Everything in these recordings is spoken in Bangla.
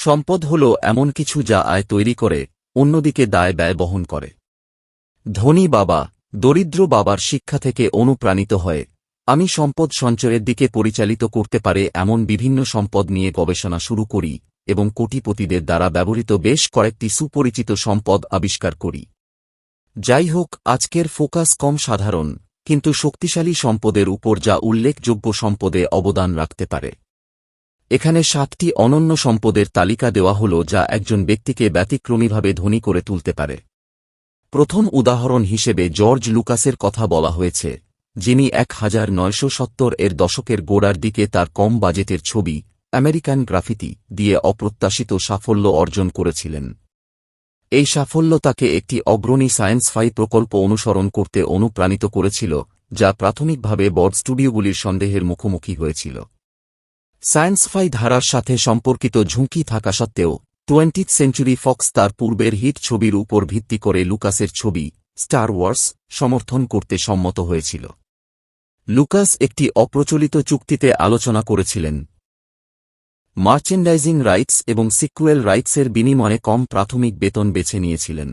সম্পদ হল এমন কিছু যা আয় তৈরি করে, অন্যদিকে দায় ব্যয় বহন করে। ধনী বাবা, দরিদ্র বাবার শিক্ষা থেকে অনুপ্রাণিত হয়ে, আমি সম্পদ সঞ্চয়ের দিকে পরিচালিত করতে পারে এমন বিভিন্ন সম্পদ নিয়ে গবেষণা শুরু করি এবং কোটিপতিদের দ্বারা ব্যবহৃত বেশ কয়েকটি সুপরিচিত সম্পদ আবিষ্কার করি। যাই হোক, আজকের ফোকাস কম সাধারণ, কিন্তু শক্তিশালী সম্পদের উপর যা উল্লেখযোগ্য সম্পদে অবদান রাখতে পারে। এখানে সাতটি অনন্য সম্পদের তালিকা দেওয়া হল যা একজন ব্যক্তিকে ব্যতিক্রমীভাবে ধনী করে তুলতে পারে। প্রথম উদাহরণ হিসেবে জর্জ লুকাসের কথা বলা হয়েছে, যিনি এক হাজার নয়শো সত্তর এর দশকের গোড়ার দিকে তার কম বাজেটের ছবি আমেরিকান গ্রাফিতি দিয়ে অপ্রত্যাশিত সাফল্য অর্জন করেছিলেন। এই সাফল্য তাকে একটি অগ্রণী সায়েন্স ফাই প্রকল্প অনুসরণ করতে অনুপ্রাণিত করেছিল, যা প্রাথমিকভাবে বড় স্টুডিওগুলির সন্দেহের মুখোমুখি হয়েছিল। সায়েন্স ফাই ধারার সাথে সম্পর্কিত ঝুঁকি থাকা সত্ত্বেও টোয়েন্টিথ সেঞ্চুরি ফক্স তার পূর্বের হিট ছবির উপর ভিত্তি করে লুকাসের ছবি স্টার ওয়ার্স সমর্থন করতে সম্মত হয়েছিল। লুকাস একটি অপ্রচলিত চুক্তিতে আলোচনা করেছিলেন। মার্চেন্ডাইজিং রাইটস এবং সিকুয়েল রাইটসের বিনিময়ে কম প্রাথমিক বেতন বেছে নিয়েছিলেন।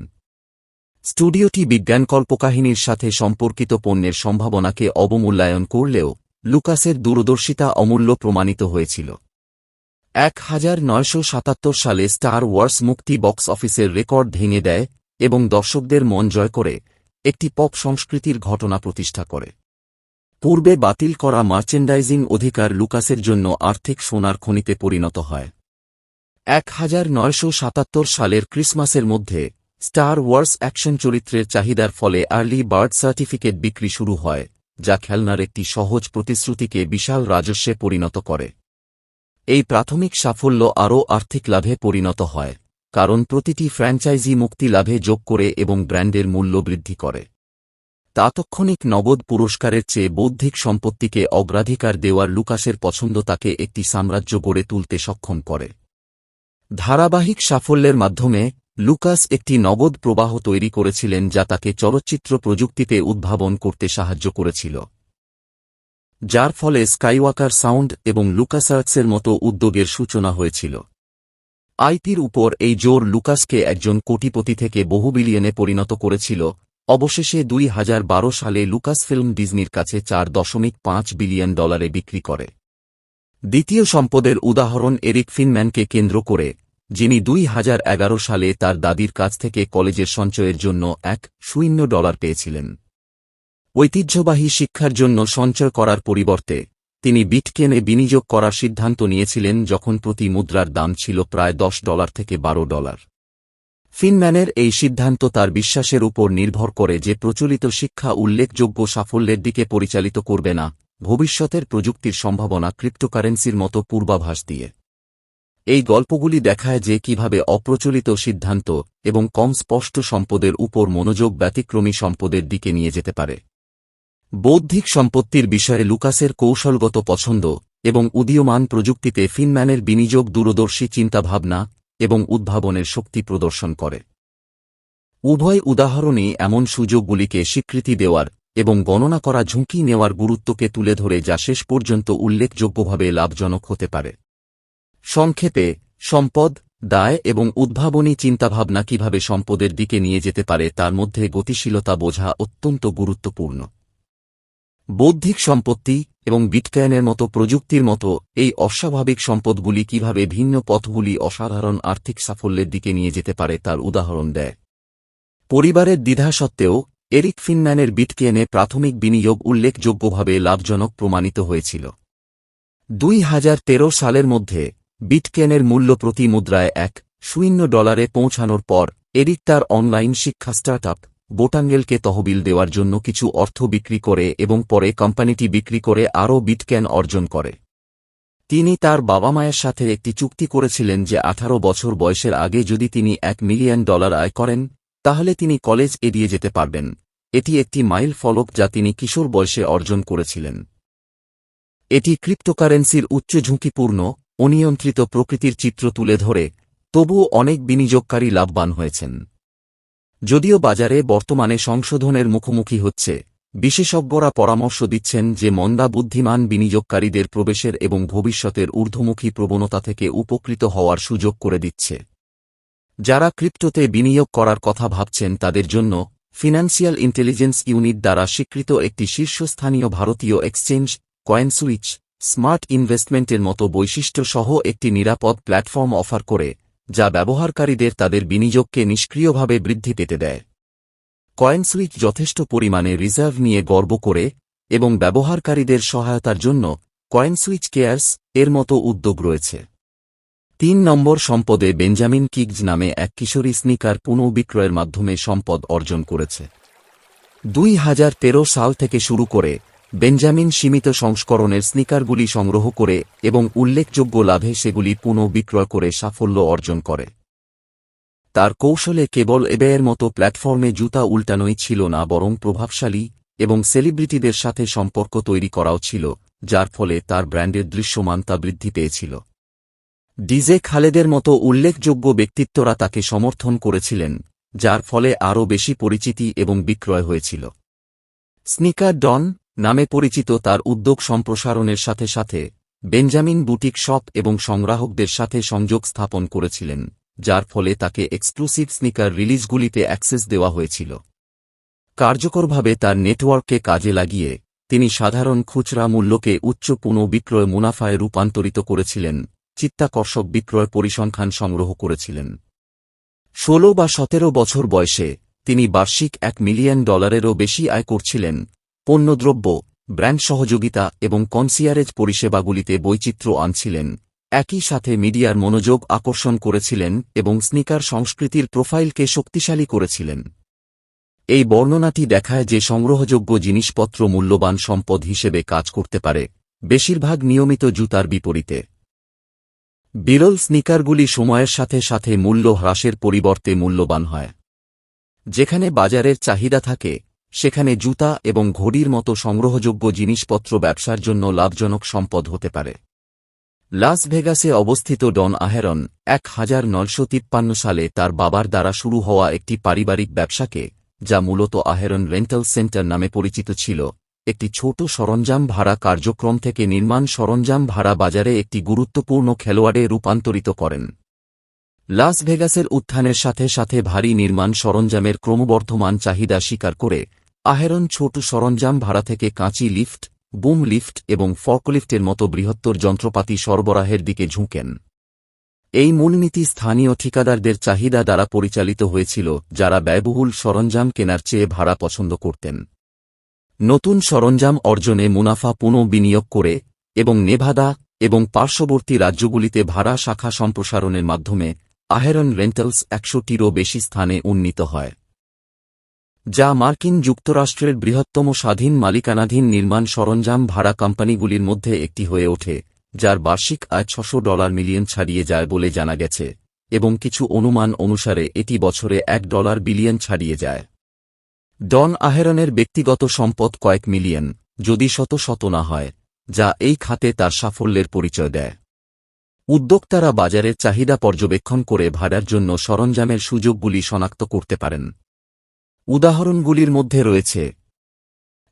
স্টুডিওটি বিজ্ঞান কল্পকাহিনীর সাথে সম্পর্কিত পণ্যের সম্ভাবনাকে অবমূল্যায়ন করলেও লুকাসের দূরদর্শিতা অমূল্য প্রমাণিত হয়েছিল। এক হাজার নয়শো সাতাত্তর সালে স্টার ওয়ার্স মুক্তি বক্স অফিসের রেকর্ড ভেঙে দেয় এবং দর্শকদের মন জয় করে একটি পপ সংস্কৃতির ঘটনা প্রতিষ্ঠা করে। পূর্বে বাতিল করা মার্চেন্ডাইজিং অধিকার লুকাসের জন্য আর্থিক সোনার খনিতে পরিণত হয়। এক হাজার নয়শো সাতাত্তর সালের ক্রিসমাসের মধ্যে স্টার ওয়ার্স অ্যাকশন চরিত্রের চাহিদার ফলে আর্লি বার্ড সার্টিফিকেট বিক্রি শুরু হয়। যা খেলনার একটি সহজ প্রতিশ্রুতিকে বিশাল রাজস্বে পরিণত করে। এই প্রাথমিক সাফল্য আরও আর্থিক লাভে পরিণত হয়, কারণ প্রতিটি ফ্র্যাঞ্চাইজি মুক্তি লাভে যোগ করে এবং ব্র্যান্ডের মূল্য বৃদ্ধি করে। তাৎক্ষণিক নগদ পুরস্কারের চেয়ে বৌদ্ধিক সম্পত্তিকে অগ্রাধিকার দেওয়ার লুকাসের পছন্দ তাকে একটি সাম্রাজ্য গড়ে তুলতে সক্ষম করে। ধারাবাহিক সাফল্যের মাধ্যমে লুকাস একটি নগদ প্রবাহ তৈরি করেছিলেন যা তাকে চলচ্চিত্র প্রযুক্তিতে উদ্ভাবন করতে সাহায্য করেছিল। যার ফলে স্কাইওয়াকার সাউন্ড এবং লুকাসার্টসের মতো উদ্যোগের সূচনা হয়েছিল। আইপির উপর এই জোর লুকাসকে একজন কোটিপতি থেকে বহু বিলিয়নে পরিণত করেছিল। অবশেষে দুই হাজার বারো সালে লুকাস ফিল্ম ডিজনির কাছে চার দশমিক পাঁচ বিলিয়ন ডলারে বিক্রি করে। দ্বিতীয় সম্পদের উদাহরণ এরিক ফিনম্যানকে কেন্দ্র করে যিনি দুই হাজার এগারো সালে তার দাদির কাছ থেকে কলেজের সঞ্চয়ের জন্য এক শূন্য ডলার পেয়েছিলেন। ঐতিহ্যবাহী শিক্ষার জন্য সঞ্চয় করার পরিবর্তে, তিনি বিটকেনে বিনিয়োগ করার সিদ্ধান্ত নিয়েছিলেন যখন প্রতি মুদ্রার দাম ছিল প্রায় দশ ডলার থেকে বারো ডলার। ফিনম্যানের এই সিদ্ধান্ত তার বিশ্বাসের উপর নির্ভর করে যে প্রচলিত শিক্ষা উল্লেখযোগ্য সাফল্যের দিকে পরিচালিত করবে না, ভবিষ্যতের প্রযুক্তির সম্ভাবনা ক্রিপ্টোকারেন্সির মতো পূর্বাভাস দিয়ে। এই গল্পগুলি দেখায় যে কীভাবে অপ্রচলিত সিদ্ধান্ত এবং কম স্পষ্ট সম্পদের উপর মনোযোগ ব্যতিক্রমী সম্পদের দিকে নিয়ে যেতে পারে। বৌদ্ধিক সম্পত্তির বিষয়ে লুকাসের কৌশলগত পছন্দ এবং উদীয়মান প্রযুক্তিতে ফিনম্যানের বিনিয়োগ দূরদর্শী চিন্তাভাবনা এবং উদ্ভাবনের শক্তি প্রদর্শন করে। উভয় উদাহরণই এমন সুযোগগুলিকে স্বীকৃতি দেওয়ার এবং গণনা করা ঝুঁকি নেওয়ার গুরুত্বকে তুলে ধরে যা শেষ পর্যন্ত উল্লেখযোগ্যভাবে লাভজনক হতে পারে। সংক্ষেপে, সম্পদ, দায় এবং উদ্ভাবনী চিন্তাভাবনা কীভাবে সম্পদের দিকে নিয়ে যেতে পারে তার মধ্যে গতিশীলতা বোঝা অত্যন্ত গুরুত্বপূর্ণ। বৌদ্ধিক সম্পত্তি এবং বিটকয়েনের মতো প্রযুক্তির মতো এই অস্বাভাবিক সম্পদগুলি কীভাবে ভিন্ন পথগুলি অসাধারণ আর্থিক সাফল্যের দিকে নিয়ে যেতে পারে তার উদাহরণ দেয়। পরিবারের দ্বিধা সত্ত্বেও, এরিক ফিনম্যানের বিটকেনে প্রাথমিক বিনিয়োগ উল্লেখযোগ্যভাবে লাভজনক প্রমাণিত হয়েছিল। দুই হাজার তেরো সালের মধ্যে বিটকেনের মূল্য প্রতি মুদ্রায় এক, শূন্য ডলারে পৌঁছানোর পর এরিক তার অনলাইন শিক্ষা স্টার্টআপ, বোটাঙ্গেলকে তহবিল দেওয়ার জন্য কিছু অর্থ বিক্রি করে এবং পরে কোম্পানিটি বিক্রি করে আরও বিটক্যান অর্জন করে। তিনি তার বাবা মায়ের সাথে একটি চুক্তি করেছিলেন যে আঠারো বছর বয়সের আগে যদি তিনি এক মিলিয়ন ডলার আয় করেন, তাহলে তিনি কলেজ এড়িয়ে যেতে পারবেন। এটি একটি মাইল ফলক যা তিনি কিশোর বয়সে অর্জন করেছিলেন। এটি ক্রিপ্টোকারেন্সির উচ্চ ঝুঁকিপূর্ণ অনিয়ন্ত্রিত প্রকৃতির চিত্র তুলে ধরে, তবুও অনেক বিনিয়োগকারী লাভবান হয়েছেন। যদিও বাজারে বর্তমানে সংশোধনের মুখোমুখি হচ্ছে, বিশেষজ্ঞরা পরামর্শ দিচ্ছেন যে মন্দা বুদ্ধিমান বিনিয়োগকারীদের প্রবেশের এবং ভবিষ্যতের ঊর্ধ্বমুখী প্রবণতা থেকে উপকৃত হওয়ার সুযোগ করে দিচ্ছে। যারা ক্রিপ্টোতে বিনিয়োগ করার কথা ভাবছেন তাদের জন্য ফিনান্সিয়াল ইন্টেলিজেন্স ইউনিট দ্বারা স্বীকৃত একটি শীর্ষস্থানীয় ভারতীয় এক্সচেঞ্জ কয়েনসুইচ স্মার্ট ইনভেস্টমেন্টের মতো বৈশিষ্ট্য সহ একটি নিরাপদ প্ল্যাটফর্ম অফার করে, যা ব্যবহারকারীদের তাদের বিনিয়োগকে নিষ্ক্রিয়ভাবে বৃদ্ধি পেতে দেয়। কয়েনসুইচ যথেষ্ট পরিমাণে রিজার্ভ নিয়ে গর্ব করে এবং ব্যবহারকারীদের সহায়তার জন্য কয়েনসুইচ কেয়ার্স এর মতো উদ্যোগ রয়েছে। তিন নম্বর সম্পদে বেঞ্জামিন কিগজ নামে এক কিশোরী স্নিকার পুনঃবিক্রয়ের মাধ্যমে সম্পদ অর্জন করেছে। দুই হাজার তেরো সাল থেকে শুরু করে বেঞ্জামিন সীমিত সংস্করণের স্নিকারগুলি সংগ্রহ করে এবং উল্লেখযোগ্য লাভে সেগুলি পুনঃবিক্রয় করে সাফল্য অর্জন করে। তার কৌশলে কেবল এবেয়ের মতো প্ল্যাটফর্মে জুতা উল্টানোই ছিল না, বরং প্রভাবশালী এবং সেলিব্রিটিদের সাথে সম্পর্ক তৈরি করাও ছিল, যার ফলে তার ব্র্যান্ডের দৃশ্যমানতা বৃদ্ধি পেয়েছিল। ডিজে খালেদের মতো উল্লেখযোগ্য ব্যক্তিত্বরা তাকে সমর্থন করেছিলেন, যার ফলে আরও বেশি পরিচিতি এবং বিক্রয় হয়েছিল। স্নিকার ডন নামে পরিচিত তার উদ্যোগ সম্প্রসারণের সাথে সাথে বেঞ্জামিন বুটিক শপ এবং সংগ্রাহকদের সাথে সংযোগ স্থাপন করেছিলেন, যার ফলে তাকে এক্সক্লুসিভ স্নিকার রিলিজগুলিতে অ্যাক্সেস দেওয়া হয়েছিল। কার্যকরভাবে তার নেটওয়ার্ককে কাজে লাগিয়ে, তিনি সাধারণ খুচরা মূল্যকে উচ্চ পুনঃবিক্রয় মুনাফায় রূপান্তরিত করেছিলেন, চিত্তাকর্ষক বিক্রয় পরিসংখ্যান সংগ্রহ করেছিলেন। ষোলো বা সতেরো বছর বয়সে তিনি বার্ষিক এক মিলিয়ন ডলারেরও বেশি আয় করছিলেন পণ্যদ্রব্য, ব্র্যান্ড সহযোগিতা এবং কনসিয়ারেজ পরিষেবাগুলিতে বৈচিত্র্য আনছিলেন। একই সাথে মিডিয়ার মনোযোগ আকর্ষণ করেছিলেন এবং স্নিকার সংস্কৃতির প্রোফাইলকে শক্তিশালী করেছিলেন। এই বর্ণনাটি দেখায় যে সংগ্রহযোগ্য জিনিসপত্র মূল্যবান সম্পদ হিসেবে কাজ করতে পারে, বেশিরভাগ নিয়মিত জুতার বিপরীতে। বিরল স্নিকারগুলি সময়ের সাথে সাথে মূল্য হ্রাসের পরিবর্তে মূল্যবান হয়। যেখানে বাজারের চাহিদা থাকে সেখানে জুতা এবং ঘড়ির মতো সংগ্রহযোগ্য জিনিসপত্র ব্যবসার জন্য লাভজনক সম্পদ হতে পারে। লাস ভেগাসে অবস্থিত ডন আহেরন এক হাজার নয়শো তিপ্পান্ন সালে তার বাবার দ্বারা শুরু হওয়া একটি পারিবারিক ব্যবসাকে, যা মূলত আহেরন রেন্টাল সেন্টার নামে পরিচিত ছিল, একটি ছোট সরঞ্জাম ভাড়া কার্যক্রম থেকে নির্মাণ সরঞ্জাম ভাড়া বাজারে একটি গুরুত্বপূর্ণ খেলোয়াড়ে রূপান্তরিত করেন। লাস ভেগাসের উত্থানের সাথে সাথে ভারী নির্মাণ সরঞ্জামের ক্রমবর্ধমান চাহিদা স্বীকার করে আহেরন ছোট সরঞ্জাম ভাড়া থেকে কাঁচি লিফট, বুম লিফট এবং ফর্কলিফটের মতো বৃহত্তর যন্ত্রপাতি সরবরাহের দিকে ঝুঁকেন। এই মূলনীতি স্থানীয় ঠিকাদারদের চাহিদা দ্বারা পরিচালিত হয়েছিল, যারা ব্যয়বহুল সরঞ্জাম কেনার চেয়ে ভাড়া পছন্দ করতেন। নতুন সরঞ্জাম অর্জনে মুনাফা পুনঃ বিনিয়োগ করে এবং নেভাদা এবং পার্শ্ববর্তী রাজ্যগুলিতে ভাড়া শাখা সম্প্রসারণের মাধ্যমে আহেরন রেন্টালস একশোটিরও বেশি স্থানে উন্নীত হয়। যা মার্কিন যুক্তরাষ্ট্রের বৃহত্তম স্বাধীন মালিকানাধীন নির্মাণ সরঞ্জাম ভাড়া কোম্পানিগুলির মধ্যে একটি হয়ে ওঠে, যার বার্ষিক আয় ছশো ডলার মিলিয়ন ছাড়িয়ে যায় বলে জানা গেছে, এবং কিছু অনুমান অনুসারে এটি বছরে এক ডলার বিলিয়ন ছাড়িয়ে যায়। ডন আহেরনের ব্যক্তিগত সম্পদ কয়েক মিলিয়ন, যদি শত শত না হয়, যা এই খাতে তার সাফল্যের পরিচয় দেয়। উদ্যোক্তারা বাজারের চাহিদা পর্যবেক্ষণ করে ভাড়ার জন্য সরঞ্জামের সুযোগগুলি শনাক্ত করতে পারেন। উদাহরণগুলির মধ্যে রয়েছে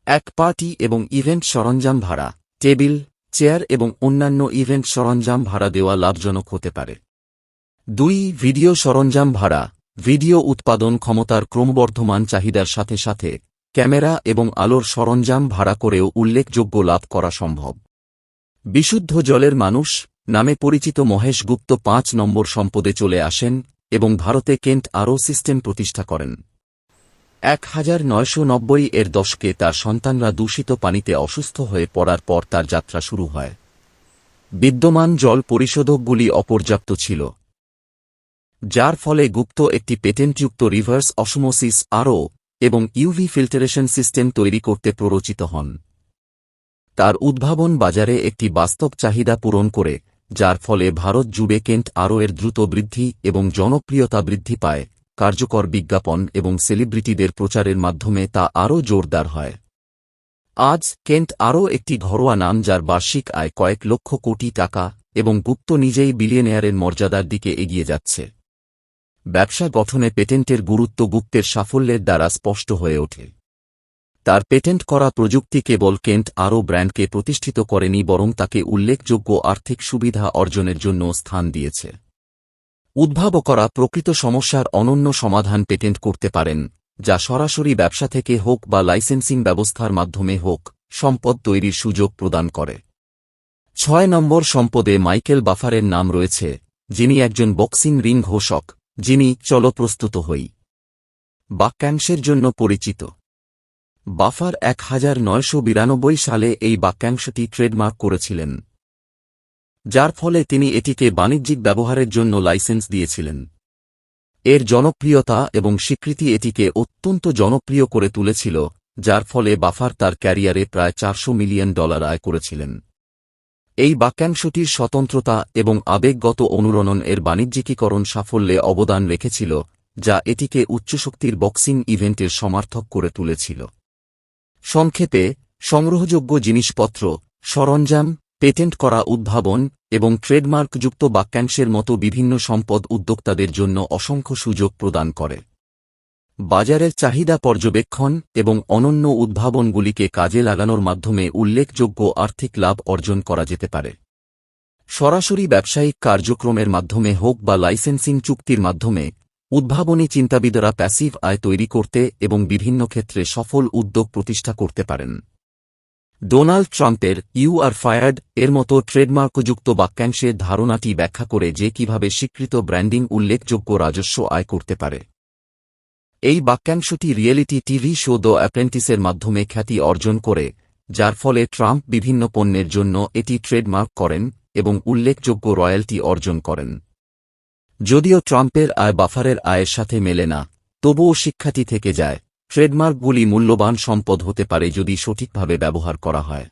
এক পার্টি এবং ইভেন্ট সরঞ্জাম ভাড়া, টেবিল, চেয়ার এবং অন্যান্য ইভেন্ট সরঞ্জাম ভাড়া দেওয়া লাভজনক হতে পারে। দুই, ভিডিও সরঞ্জাম ভাড়া, ভিডিও উৎপাদন ক্ষমতার ক্রমবর্ধমান চাহিদার সাথে সাথে ক্যামেরা এবং আলোর সরঞ্জাম ভাড়া করেও উল্লেখযোগ্য লাভ করা সম্ভব। বিশুদ্ধ জলের মানুষ, নামে পরিচিত মহেশ গুপ্ত পাঁচ নম্বর সম্পদে চলে আসেন এবং ভারতে কেন্ট আরও সিস্টেম প্রতিষ্ঠা করেন। এক হাজার নয়শো নব্বই এর দশকে তার সন্তানরা দূষিত পানিতে অসুস্থ হয়ে পড়ার পর তার যাত্রা শুরু হয়। বিদ্যমান জল পরিশোধকগুলি অপর্যাপ্ত ছিল। যার ফলে গুপ্ত একটি পেটেন্টযুক্ত রিভার্স অসমোসিস আরও এবং ইউভি ফিল্টারেশন সিস্টেম তৈরি করতে প্ররোচিত হন। তার উদ্ভাবন বাজারে একটি বাস্তব চাহিদা পূরণ করে, যার ফলে ভারত জুড়ে কেন্ট আরও এর দ্রুত বৃদ্ধি এবং জনপ্রিয়তা বৃদ্ধি পায়। কার্যকর বিজ্ঞাপন এবং সেলিব্রিটিদের প্রচারের মাধ্যমে তা আরও জোরদার হয়। আজ, কেন্ট আরও একটি ঘরোয়া নাম যার বার্ষিক আয় কয়েক লক্ষ কোটি টাকা এবং গুপ্ত নিজেই বিলিয়নেয়ারের মর্যাদার দিকে এগিয়ে যাচ্ছে। ব্যবসা গঠনে পেটেন্টের গুরুত্ব গুপ্তের সাফল্যের দ্বারা স্পষ্ট হয়ে ওঠে। তার পেটেন্ট করা প্রযুক্তি কেবল কেন্ট আরও ব্র্যান্ডকে প্রতিষ্ঠিত করেনি বরং তাকে উল্লেখযোগ্য আর্থিক সুবিধা অর্জনের জন্য স্থান দিয়েছে। উদ্ভাবকরা প্রকৃত সমস্যার অনন্য সমাধান পেটেন্ট করতে পারেন, যা সরাসরি ব্যবসা থেকে হোক বা লাইসেন্সিং ব্যবস্থার মাধ্যমে হোক, সম্পদ তৈরির সুযোগ প্রদান করে। ছয় নম্বর সম্পদে মাইকেল বাফারের নাম রয়েছে, যিনি একজন বক্সিং রিং ঘোষক, যিনি চল প্রস্তুত হই বাক্যাংশের জন্য পরিচিত। বাফার এক হাজার নয়শো বিরানব্বই সালে এই বাক্যাংশটি ট্রেডমার্ক করেছিলেন। যার ফলে তিনি এটিকে বাণিজ্যিক ব্যবহারের জন্য লাইসেন্স দিয়েছিলেন। এর জনপ্রিয়তা এবং স্বীকৃতি এটিকে অত্যন্ত জনপ্রিয় করে তুলেছিল, যার ফলে বাফার তার ক্যারিয়ারে প্রায় চারশো মিলিয়ন ডলার আয় করেছিলেন। এই বাক্যাংশটির স্বতন্ত্রতা এবং আবেগগত অনুরণন এর বাণিজ্যিকীকরণ সাফল্যে অবদান রেখেছিল, যা এটিকে উচ্চশক্তির বক্সিং ইভেন্টের সমার্থক করে তুলেছিল। সংক্ষেপে, সংগ্রহযোগ্য জিনিসপত্র, সরঞ্জাম পেটেন্ট করা উদ্ভাবন এবং ট্রেডমার্কযুক্ত বাক্যাংশের মতো বিভিন্ন সম্পদ উদ্যোক্তাদের জন্য অসংখ্য সুযোগ প্রদান করে। বাজারের চাহিদা পর্যবেক্ষণ এবং অনন্য উদ্ভাবনগুলিকে কাজে লাগানোর মাধ্যমে উল্লেখযোগ্য আর্থিক লাভ অর্জন করা যেতে পারে। সরাসরি ব্যবসায়িক কার্যক্রমের মাধ্যমে হোক বা লাইসেন্সিং চুক্তির মাধ্যমে, উদ্ভাবনী চিন্তাবিদরা প্যাসিভ আয় তৈরি করতে এবং বিভিন্ন ক্ষেত্রে সফল উদ্যোগ প্রতিষ্ঠা করতে পারেন। ডোনাল্ড ট্রাম্পের ইউ আর ফায়ার্ড এর মতো ট্রেডমার্কযুক্ত বাক্যাংশের ধারণাটি ব্যাখ্যা করে যে কীভাবে স্বীকৃত ব্র্যান্ডিং উল্লেখযোগ্য রাজস্ব আয় করতে পারে। এই বাক্যাংশটি রিয়েলিটি টিভি শো দ্য অ্যাপ্রেন্টিসের মাধ্যমে খ্যাতি অর্জন করে, যার ফলে ট্রাম্প বিভিন্ন পণ্যের জন্য এটি ট্রেডমার্ক করেন এবং উল্লেখযোগ্য রয়্যালটি অর্জন করেন। যদিও ট্রাম্পের আয় বাফারের আয়ের সাথে মেলে না, তবুও শিক্ষাটি থেকে যায়। ট্রেডমার্কগুলি মূল্যবান সম্পদ হতে পারে যদি সঠিকভাবে ব্যবহার করা হয়।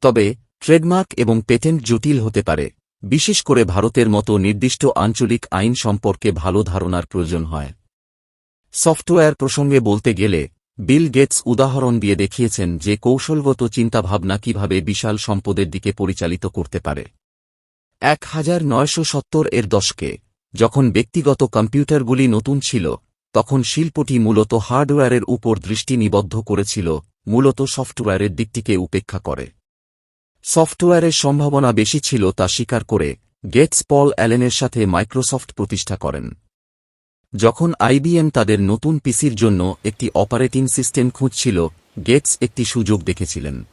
তবে, ট্রেডমার্ক এবং পেটেন্ট জটিল হতে পারে, বিশেষ করে ভারতের মতো নির্দিষ্ট আঞ্চলিক আইন সম্পর্কে ভালো ধারণার প্রয়োজন হয়। সফটওয়্যার প্রসঙ্গে বলতে গেলে, বিল গেটস উদাহরণ দিয়ে দেখিয়েছেন যে কৌশলগত চিন্তাভাবনা কীভাবে বিশাল সম্পদের দিকে পরিচালিত করতে পারে। এক হাজার নয়শো সত্তর এর দশকে, যখন ব্যক্তিগত কম্পিউটারগুলি নতুন ছিল তখন শিল্পটি মূলত হার্ডওয়্যারের উপর দৃষ্টি নিবদ্ধ করেছিল, মূলত সফটওয়্যারের দিকটিকে উপেক্ষা করে। সফটওয়্যারের সম্ভাবনা বেশি ছিল তা স্বীকার করে গেটস পল অ্যালেনের সাথে মাইক্রোসফট প্রতিষ্ঠা করেন। যখন আইবিএম তাদের নতুন পিসির জন্য একটি অপারেটিং সিস্টেম খুঁজছিল, গেটস একটি সুযোগ দেখেছিলেন।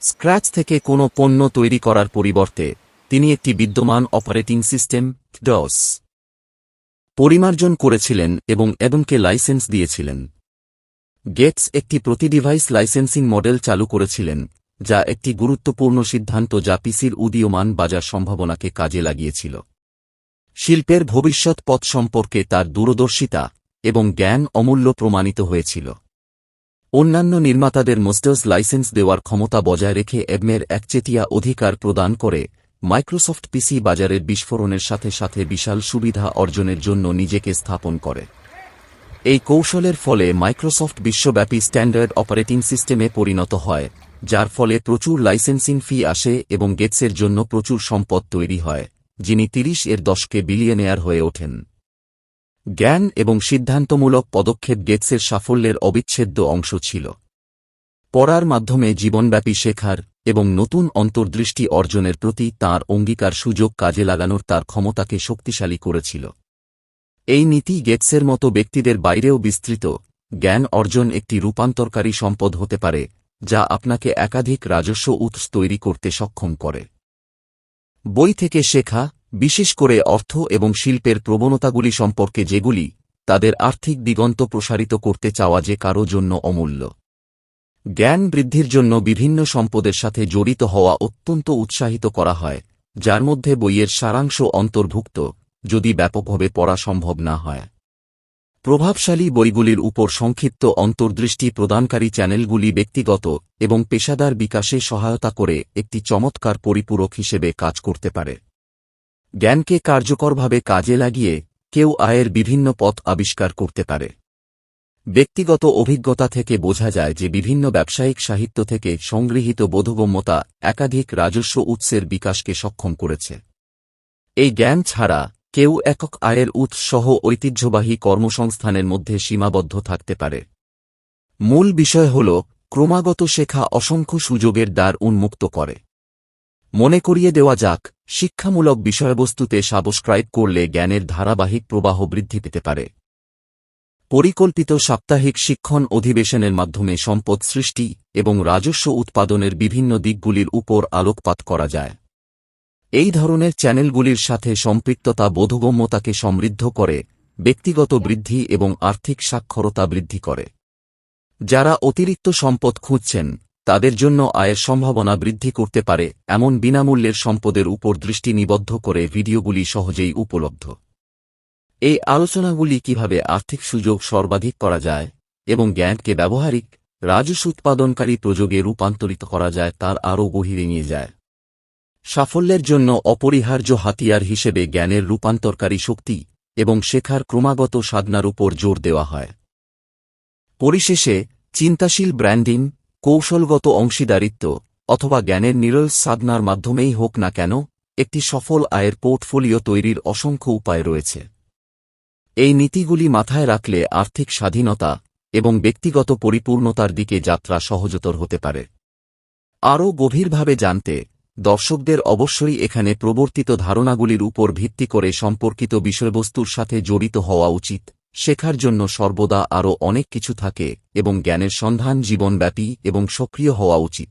স্ক্র্যাচ থেকে কোনো পণ্য তৈরি করার পরিবর্তে, তিনি একটি বিদ্যমান অপারেটিং সিস্টেম, ডস। পরিমার্জন করেছিলেন এবং এবংকে লাইসেন্স দিয়েছিলেন। গেটস একটি প্রতি ডিভাইস লাইসেন্সিং মডেল চালু করেছিলেন, যা একটি গুরুত্বপূর্ণ সিদ্ধান্ত যা পিসির উদীয়মান বাজার সম্ভাবনাকে কাজে লাগিয়েছিল। শিল্পের ভবিষ্যৎ পথ সম্পর্কে তার দূরদর্শিতা এবং জ্ঞান অমূল্য প্রমাণিত হয়েছিল। অন্যান্য নির্মাতাদের মোস্টার্স লাইসেন্স দেওয়ার ক্ষমতা বজায় রেখে এবমের একচেটিয়া অধিকার প্রদান করে মাইক্রোসফট পিসি বাজারের বিস্ফোরণের সাথে সাথে বিশাল সুবিধা অর্জনের জন্য নিজেকে স্থাপন করে। এই কৌশলের ফলে মাইক্রোসফট বিশ্বব্যাপী স্ট্যান্ডার্ড অপারেটিং সিস্টেমে পরিণত হয়, যার ফলে প্রচুর লাইসেন্সিং ফি আসে এবং গেটসের জন্য প্রচুর সম্পদ তৈরি হয়, যিনি তিরিশ এর দশকে বিলিয়নেয়ার হয়ে ওঠেন। জ্ঞান এবং সিদ্ধান্তমূলক পদক্ষেপ গেটসের সাফল্যের অবিচ্ছেদ্য অংশ ছিল। পড়ার মাধ্যমে জীবনব্যাপী শেখার এবং নতুন অন্তর্দৃষ্টি অর্জনের প্রতি তার অঙ্গীকার সুযোগ কাজে লাগানোর তার ক্ষমতাকে শক্তিশালী করেছিল। এই নীতি গেটসের মতো ব্যক্তিদের বাইরেও বিস্তৃত। জ্ঞান অর্জন একটি রূপান্তরকারী সম্পদ হতে পারে, যা আপনাকে একাধিক রাজস্ব উৎস তৈরি করতে সক্ষম করে। বই থেকে শেখা, বিশেষ করে অর্থ এবং শিল্পের প্রবণতাগুলি সম্পর্কে যেগুলি তাদের আর্থিক দিগন্ত প্রসারিত করতে চাওয়া যে কারও জন্য অমূল্য। জ্ঞান বৃদ্ধির জন্য বিভিন্ন সম্পদের সাথে জড়িত হওয়া অত্যন্ত উৎসাহিত করা হয়, যার মধ্যে বইয়ের সারাংশ অন্তর্ভুক্ত, যদি ব্যাপকভাবে পড়া সম্ভব না হয়। প্রভাবশালী বইগুলির উপর সংক্ষিপ্ত অন্তর্দৃষ্টি প্রদানকারী চ্যানেলগুলি ব্যক্তিগত এবং পেশাদার বিকাশে সহায়তা করে একটি চমৎকার পরিপূরক হিসেবে কাজ করতে পারে। জ্ঞানকে কার্যকরভাবে কাজে লাগিয়ে কেউ আয়ের বিভিন্ন পথ আবিষ্কার করতে পারে। ব্যক্তিগত অভিজ্ঞতা থেকে বোঝা যায় যে বিভিন্ন ব্যবসায়িক সাহিত্য থেকে সংগৃহীত বোধগম্যতা একাধিক রাজস্ব উৎসের বিকাশকে সক্ষম করেছে। এই জ্ঞান ছাড়া কেউ একক আয়ের উৎস সহ ঐতিহ্যবাহী কর্মসংস্থানের মধ্যে সীমাবদ্ধ থাকতে পারে। মূল বিষয় হল, ক্রমাগত শেখা অসংখ্য সুযোগের দ্বার উন্মুক্ত করে। মনে করিয়ে দেওয়া যাক, শিক্ষামূলক বিষয়বস্তুতে সাবস্ক্রাইব করলে জ্ঞানের ধারাবাহিক প্রবাহ বৃদ্ধি পেতে পারে। পরিকল্পিত সাপ্তাহিক শিক্ষণ অধিবেশনের মাধ্যমে সম্পদ সৃষ্টি এবং রাজস্ব উৎপাদনের বিভিন্ন দিকগুলির উপর আলোকপাত করা যায়। এই ধরনের চ্যানেলগুলির সাথে সম্পৃক্ততা বোধগম্যতাকে সমৃদ্ধ করে, ব্যক্তিগত বৃদ্ধি এবং আর্থিক সাক্ষরতা বৃদ্ধি করে। যারা অতিরিক্ত সম্পদ খুঁজছেন, তাদের জন্য আয়ের সম্ভাবনা বৃদ্ধি করতে পারে, এমন বিনামূল্যের সম্পদের উপর দৃষ্টি নিবদ্ধ করে ভিডিওগুলি সহজেই উপলব্ধ। এই আলোচনাগুলি কীভাবে আর্থিক সুযোগ সর্বাধিক করা যায় এবং জ্ঞানকে ব্যবহারিক, রাজস্ব উৎপাদনকারী প্রযোগে রূপান্তরিত করা যায় তার আরও গভীরে নিয়ে যায়। সাফল্যের জন্য অপরিহার্য হাতিয়ার হিসেবে জ্ঞানের রূপান্তরকারী শক্তি এবং শেখার ক্রমাগত সাধনার উপর জোর দেওয়া হয়। পরিশেষে, চিন্তাশীল ব্র্যান্ডিং, কৌশলগত অংশীদারিত্ব অথবা জ্ঞানের নিরল সাধনার মাধ্যমেই হোক না কেন, একটি সফল আয়ের পোর্টফোলিও তৈরির অসংখ্য উপায় রয়েছে। এই নীতিগুলি মাথায় রাখলে আর্থিক স্বাধীনতা এবং ব্যক্তিগত পরিপূর্ণতার দিকে যাত্রা সহজতর হতে পারে। আরও গভীরভাবে জানতে দর্শকদের অবশ্যই এখানে প্রবর্তিত ধারণাগুলির উপর ভিত্তি করে সম্পর্কিত বিষয়বস্তুর সাথে জড়িত হওয়া উচিত, শেখার জন্য সর্বদা আরও অনেক কিছু থাকে এবং জ্ঞানের সন্ধান জীবনব্যাপী এবং সক্রিয় হওয়া উচিত।